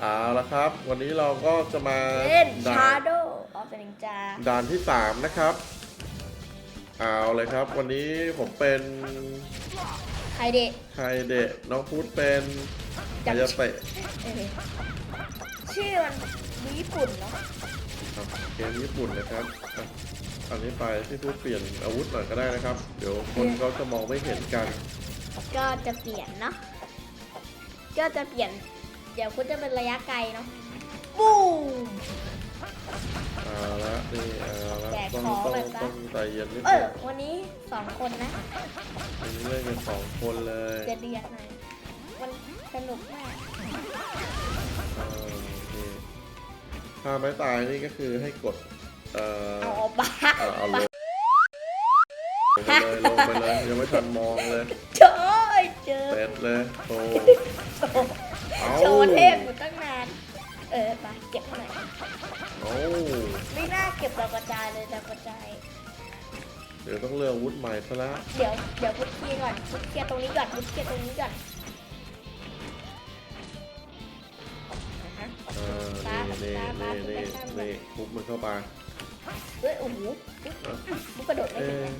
เอาละครับ วันนี้เราก็จะมาเล่นด่าชานโดออฟเดนิงจาด่านที่สามนะครับ เอาเลยครับ วันนี้ผมเป็นไคเดะไคเดะน้องพุทธเป็นอายาเตะเออชื่อมันดูญี่ปุ่นเนาะครับเกมญี่ปุ่นนะครับอะอันนี้ไปที่พุทธเปลี่ยนอาวุธหน่อยก็ได้นะครับ เดี๋ยวคนเขาจะมองไม่เห็นกัน ก็จะเปลี่ยนเนาะก็จะเปลี่ยนเดี๋ยวคุณจะเป็นระยะไกลเนาะบูม เอาละนี่เอาละแจกต้องของต้องเลยปะต้องใจเย็นนิดเอนึองวันนี้สองคนนะวันนี้เล่นกันสองคนเลยจะเดือดหน่อยมันสนุกมากเออนี่ถ้าไม้ตายนี่ก็คือให้กด เอ่อเอาออกบ้าเอาเอาลงลงไปเลยลงไปเลยยังไม่ทันมองเลย เจอเจอเสร็จเลยโอ้เอา โชว์เทพอยู่ตั้งนาน เออไปเก็บหน่อยเอาไม่น่าเก็บดาวกระจายเลยดาวกระจาย เดี๋ยวต้องเลือกอาวุธใหม่ซะละเดี๋ยวเดี๋ยวพุทเคลียร์ก่อนพุทเคลียร์ตรงนี้ก่อนพุทเคลียร์ตรงนี้ก่อนอ่าฮะ เออนี่นี่นี่นี่นี่คุบมันเข้าไปเอ้ยโอ้โหปุ๊บปุ๊บกระโดดไม่เอ๊ถึงะ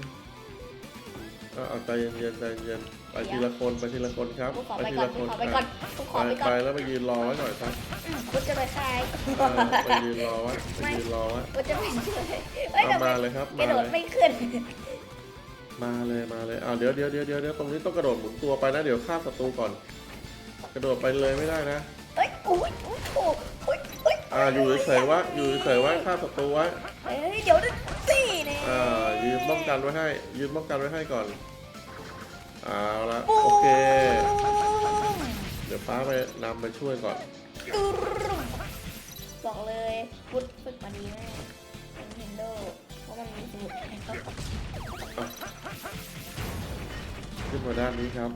เอาเอาใจเย็นๆใจเย็น ไปทีละคนไปทีละคนครับปุ๊บขอไปไปทีก่อนละคปุ๊บนขอไปก่อนปุ๊บขอไปก่ไปอนแล้วไปยืนรอไว้หน่อยครับอืมพุทจะไปคลายเออไปยืนรอไว้ไปยืนรอไว้พุทจะไปช่วยเอ้ยเอาทำไมมาเลยครับกระมาโดดเลยไม่ขึ้นมาเลยมาเลยอ่าเดี๋ยวเดี๋ยวเดี๋ยวเดี๋ยวเดี๋ยวตรงนี้ต้องกระโดดหมุนตัวไปนะเดี๋ยวฆ่าศัตรูก่อน กระโดดไปเลยไม่ได้นะเอ้ยอุ้ยอุ้ยโอ้อุ้ยอุ้ยอ่าอยู่เฉยๆไว่าอยู่เฉยๆไว้ฆ่าศัตรูไว้เฮ้ยเดี๋ยวนะสี่เนี่ยอ่ายืนป้องกันไว้ให้ยืนป้องกันไว้ให้ก่อน เอาละปูโอเคมเดี๋ยวป้าไปนำไปช่วยก่อนตูรุมบอกเลยพุทฝึกมาดีมาก Nintendo เพราะมันมีสมุดให้เขาครับขึ้นมาด้านนี้ครับ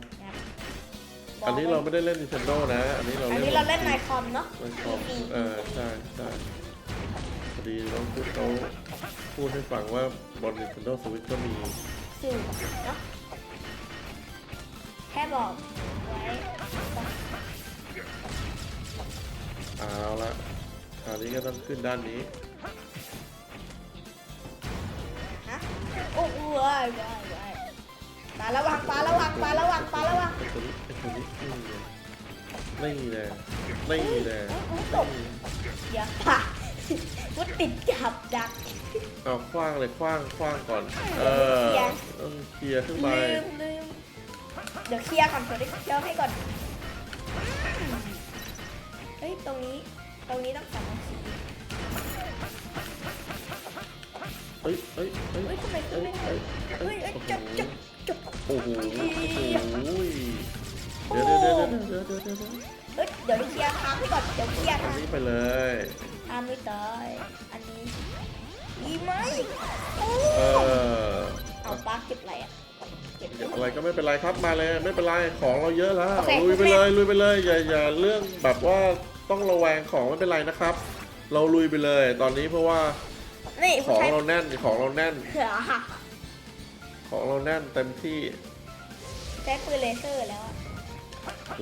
บกอันนี้เราไม่ได้เล่น Nintendo นะ อันนี้เราอันเล่นนี้เราเล่นในคอมเนาะในคอมเออใช่ใช่พอดีน้องพูดเขาพูดให้ฟังว่าบน Nintendo Switch ก็มีสื่อเนาะ แค่บอกไว้เอาละคราวนี้ก็ต้องขึ้นด้านนี้ฮะโอ้โหว้ายว้ายว้ายปลาระวังปลาระวังปลาระวังปลาระวังไอ้ตัวนี้ไอ้ตัวนี้นี่เลยนี่เลยนี่เลยอุ๊ยตกอย่าปะมุดติดจับดัก เอาคว้างเลยคว้างคว้างก่อน เออต้องเคลียร์ขึ้นไปลืมลืม เดี๋ยวเคลียร์ก่อนเดี๋ยวเคลียร์ให้ก่อน เฮ้ย ตรงนี้ ตรงนี้ต้องสามัคคีเอ้ยเอ้ยเอ้ยเฮ้ยทำไมขึ้นยไม่ได้เฮ้ยเฮ้ยจับจับจับโอ้โหโอ้โหเดี๋ยวเดี๋ยวเดี๋ยวเดี๋ยวเดี๋ยวเดี๋ยวเดี๋ยวเฮ้ย เดี๋ยวเคลียร์ทางให้ก่อน เดี๋ยวเคลียร์ทางนี้ไปเลยทางไม่ตาย อันนี้ดีไหมโอ้เออเอาปลาเก็บอะไรอะ อะไรก็ไม่เป็นไรครับมาเลยไม่เป็นไรของเราเยอะแล้วโอเคลุยไปเลยลุยไปเลยอย่าอย่าเรื่องแบบว่าต้องระแวงของไม่เป็นไรนะครับ เราลุยไปเลย ตอนนี้เพราะว่านี่ขผู้องชายเราแน่นของเราแน่น เผื่อของเราแน่นเต็มที่ใช้ปืนเลเซอร์แล้วอะ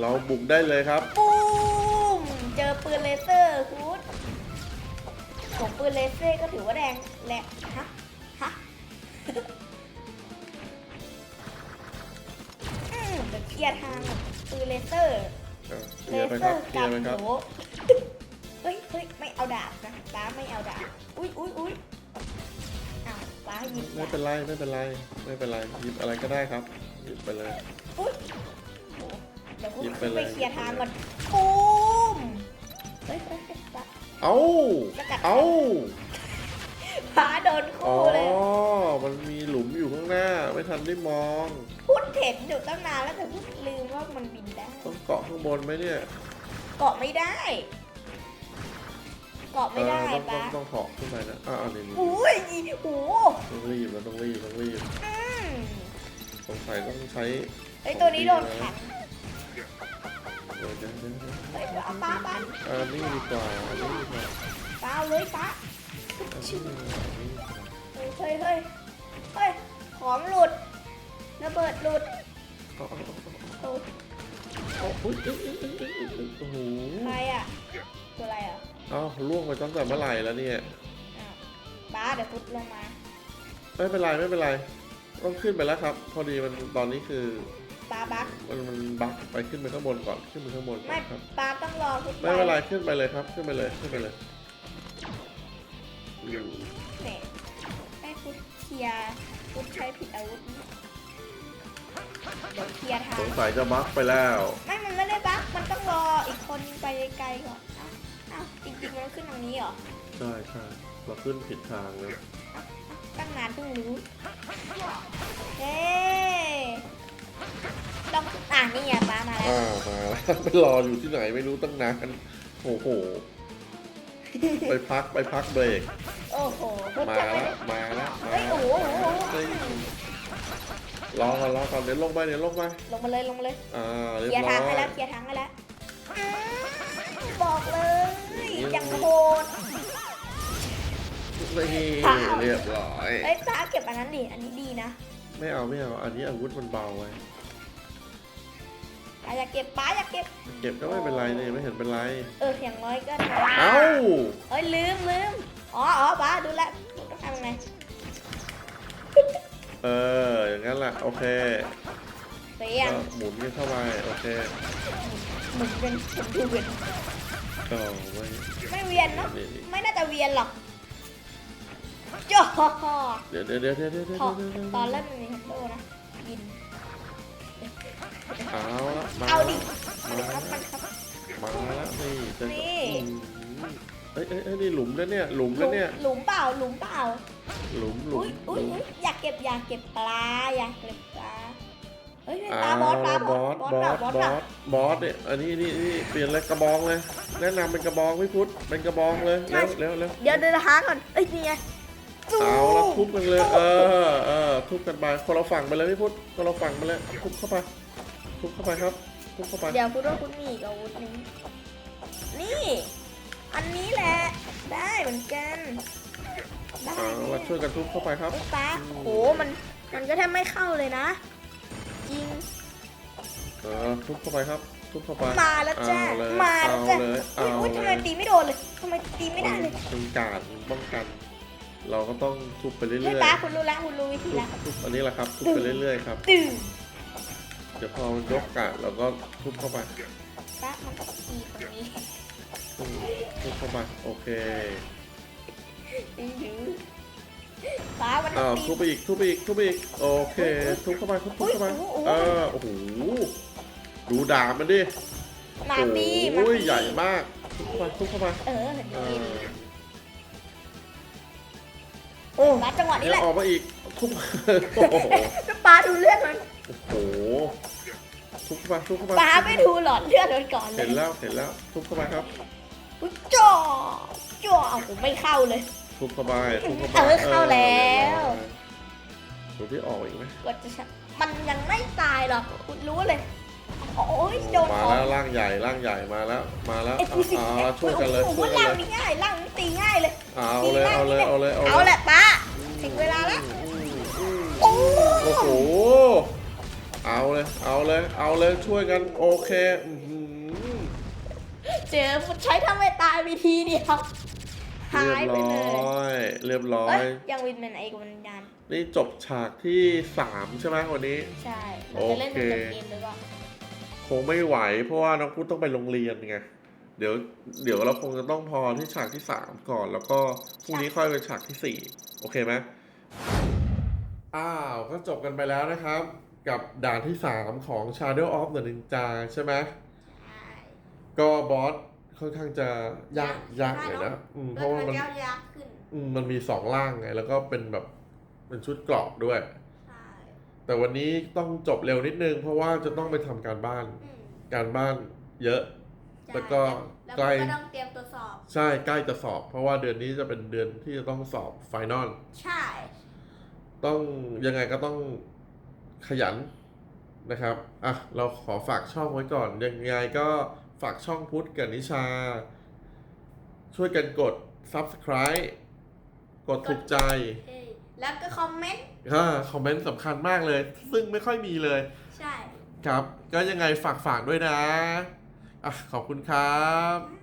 เราบุกได้เลยครับ ปุ้มเจอปืนเลเซอร์คุณของปืนเลเซอร์ก็ถือว่าแรงแหละฮะฮะ ลียร์ทางกับปืนเลเซอร์อะเคเลลียร์ไปเซคอรับร์เคลียกัร์นไปโหครับ เฮ้ยเฮ้ยไม่เอาดาบนะป้าไม่เอาดาบ อุ้ยอุ้ยอุ้ยอ้าวป้าหยิบไม่ดาบเป็นไรไม่เป็นไรไม่เป็นไรหยิบอะไรก็ได้ครับหยิบไปเลย อุ้ยโหเดี๋ยวคุณหยิบไปขึ้นเลไปย เคลียร์ทางก่อนปุ้มเฮ้ยเฮ้ยเฮ้ยป้า เอ้าสกัด เอ้าป้าโดนอ๋อคู่เลย มันมีหลุมอยู่ข้างหน้า ไม่ทันได้มอง พูด เห็นอยู่ตั้งนานแล้วแต่พูดลืมว่ามันบินได้ ต้องเกาะข้างบนไหมเนี่ยเกาะไม่ได้ เกาะไม่ได้เออต้องป้าต้องต้องเหาะขึ้นไปนะอ่านี่นี่อุ้ยโอ้โหต้องรีบแล้วต้องรีบต้องรีบอืมสงสัยต้องใช้เฮ้ยตัวนี้โดนขังเดี๋ยวเดี๋ยวเดี๋ยวเดี๋ยวเฮ้ยเอาป้าป้าอ่านี่ดีกว่าอันนี้ดีกว่าป้าเอาเลยป้าอันนี้ดีกว่าอันนี้ดีกว่าเฮ้ยเฮ้ยเฮ้ยเฮ้ยของหลุด ระเบิดหลุดเอาเอาเอาโอ้เอาอุ๊ยเอ้ยเอ้ยเอ้ยเอ้ยเอ้ยโอ้โหใครอะเอ้าล่วงไปตั้งแต่เมื่อไหร่แล้วเนี่ย อ้าวบ้าเดี๋ยวพุทธลงมา ไม่เป็นไรไม่เป็นไร ต้องขึ้นไปแล้วครับ พอดีมันตอนนี้คือปลาบักมันมันบักไปขึ้นไปข้างบนก่อนขึ้นไปข้างบนก่อไม่นครับ ปลาต้องรอพุทธไม่เป็นไรขึ้นไปเลยครับ ขึ้นไปเลยขึ้นไปเลยเนี่ยให้พุทธเคลียร์พุทธใช้ผิดอาวุธ เดี๋ยวเคลียร์ทาสงงสัยจะบักไปแล้ว ไม่มันไม่ได้บักมันต้องรออีกคนไปไกลๆก่อนอ้าวอ้าวจริงๆมันขึ้นตรงนี้เหรอใช่ใช่เราขึ้นผิดทางนะตั้งนานเพิ่งรู้เฮ้ต้องอ่านี่ไงป้ามาแล้วอ่ามาแล้ว ไปรออยู่ที่ไหนไม่รู้ตั้งนานโอ้โห ไปพักไปพักเบรก โอ้โหพุทธมาจะไม่แล้วได้มาแล้วมาเฮ้ยแล้โอ้วโหโอ้โห เฮ้ย รอก่อนรอก่อนเดี๋ยวลงไปเดี๋ยวลงไปลงมาเลยลงมาเลยอ่าเคเรียบลียร์ร้อทางให้ยแล้วเคลียร์ทางให้แล้วอ้าวบอกเลยยังโหด นี่ค่ะเรียบร้อย เอ้ยป้าเก็บอันนั้นดิอันนี้ดีนะไม่เอาไม่เอาอันนี้อาวุธมันเบาไว้ป้าอยากเก็บป้าอยากเก็บ เก็บก็ไม่เป็นไรเลยไม่เห็นเป็นไร เอออย่างน้อยก็ทำเอ้าเอ้ยลืมลืมอ๋ออ๋อป้าดูแลวต้องทำยังไง เออ อย่างนั้นแหละโอเคเสียงก็หมุนกันเข้าไปโอเคหมุนเป็นผมดูเวียนก็ไม่ไม่เวียนเนาะนี่นี่ไม่น่าจะเวียนหรอกจ่อเดี๋ยวเดี๋ยวเดี๋ยวเดี๋ยวเดี๋ยวเดี๋ยวพอเดี๋ยวเดี๋ยวตอนแรกมันมีฮันโดนะยินเอาละมาเอาดิมามาดิคแล้รัวบมันครับ มาแล้วนี่จะนี่ อืมเอ้ยเอ้ยเอ้ยนี่หลุมแล้วเนี่ยหลุมแล้วเนี่ย หลุมเปล่าหลุมเปล่า หลุมหลุอุ้มยหอุ้ยลุมอุ๊ยอยากเก็บอยากเก็บปลาอยากเก็บปลาเฮ้ยอ่าปลาบอสปลาบบออสสบบออสสแบบบบออสสบอสเนี่ยอันนี้นี่นี่เปลี่ยนเลยกระบองเลย แนะนำเป็นกระบองพี่พุทธเป็นกระบองเลยเร็วเร็วเร็วเดี๋ยวเดินหาก่อนเอ้ยนี่ไงเอาแล้วทุบกันเลย เออเออทุบกันไปคนเราฝั่งไปเลยพี่พุทธคนเราฝั่งไปเลยทุบเข้าไปทุบเข้าไปครับทุบเข้าไปเดี๋ยวพูดว่าคุณมีอีกอาวุธหนึงนี่ อันนี้แหละ ได้เหมือนกัน ได้เอาเนี่ละยช่วยกันทุบเข้าไปครับไอ้ป้าโหมันมันก็แทบไม่เข้าเลยนะ จริง เออทุบเข้าไปครับ ทุบเข้าไปมาแล้วจ้าเอเลยมาแล้วจ้าเอาเลยอุ้ยเอาอุ้ยเลทำไมยตีไม่โดนเลยทำไมตีไม่ได้เลยเป็นการป้องกัน เราก็ต้องทุบไปเรื่เฮ้ยอยป้าคุณรู้แล้วคุณรู้วิๆธีทุบแล้วทุบอันนี้แหละครับ ทุบไปเรื่อยๆครับ ตื่นเดี๋ยวพอมันยกกะเราก็ทุบเข้าไปป้ามันก็ตีตรงนี้อืมทุบเข้าไป โอเค ตีอยู่ป้ามันอ้าวตีทุบไปอีกทุบไปอีกทุบไปอีกโอเคทุบเข้าไปทุบเข้าไปอุ๊ยเออโอ้โหดูดาบมันดิมาตีมาโอ้ยตีใหญ่มากทุบเข้าไปทุบเข้าไปเออเอดีอโอ้ป้าจังหวะนี้เดี๋แหยวละออกมาอีกทุบโอ้โหป้าดูเลือดมันโอ้โหทุบเข้าไปทุบเข้าไปป้าไม่ดูหลอดเลือดมันก่อนเลเห็ยนแล้วเห็นแล้วทุบเข้าไปครับอุ๊ยจ่อจ่อเอาผมไม่เข้าเลย ทุบเข้าไปทุบเข้าไปเออเข้าแล้วดูที่ออกอีกไหมกดจะชะมันยังไม่ตายหรอกคุณรู้เลย โอ้ยโดนมาของแล้วร่างใหญ่ร่างใหญ่มาแล้วมาแล้วไอ้เอากูสิเอาเอาช่วยกันเลยโอ้โหช่วยกันล่างเลยนี่ง่ายล่างนี่ตีง่ายเลย เอาเลยเอาเลยเอาเลยเอาเอาเลยแหละป้าถึงเวลาแล้วอืมอืมโอ้โอ้โหเอาเลยเอาเลยเอาเลยช่วยกันโอเคอื้อหือเจอใช้ทำให้ตายวิธีเดียว หาเรียยบไปร้เลยอยเรียบร้อเอ้ยยยังวินเป็นไอ้กับวิญญาณนี่จบฉากที่สามใช่ไหมวันนี้ ใช่เราจะเล่นโอเป็นเคเกมหรือเปล่าคงไม่ไหว เพราะว่าน้องพุทธต้องไปโรงเรียนไงเดี๋ยวเดี๋ยวเราคงจะต้องพอที่ฉากที่สามก่อน แล้วก็พรุ่งนี้ค่อยไปฉากที่สี่โอเคไหมอ้าวก็จบกันไปแล้วนะครับ กับด่านที่สามของ Shadow of the Ninja ใช่ไหมใช่ก็บอส ค่อนข้างจะยากยากหน่อยนะอืมเพแล้วราะว่ามันมันยากยากขึ้นอืมมันมีสองร่างไง แล้วก็เป็นแบบเป็นชุดเกราะด้วย ใช่แต่วันนี้ต้องจบเร็วนิดนึง เพราะว่าจะต้องไปทำการบ้าน อืมการบ้านเยอะแล้วก็แล้วใกล้ ก็ต้องเตรียมตัวสอบ ใช่ใกล้จะสอบ เพราะว่าเดือนนี้จะเป็นเดือนที่จะต้องสอบไฟนอลใช่ต้องยังไงก็ต้องขยันนะครับ อะ เราขอฝากช่องไว้ก่อน ยังไงก็ ฝากช่องพุทธกับนิชา ช่วยกันกด subscribe กดถูกใจเอ้ยแล้วก็คอมเมนต์อ่าคอมเมนต์สำคัญมากเลย ซึ่งไม่ค่อยมีเลย ใช่ ครับ ก็ยังไงฝากฝากด้วยนะอะขอบคุณครับ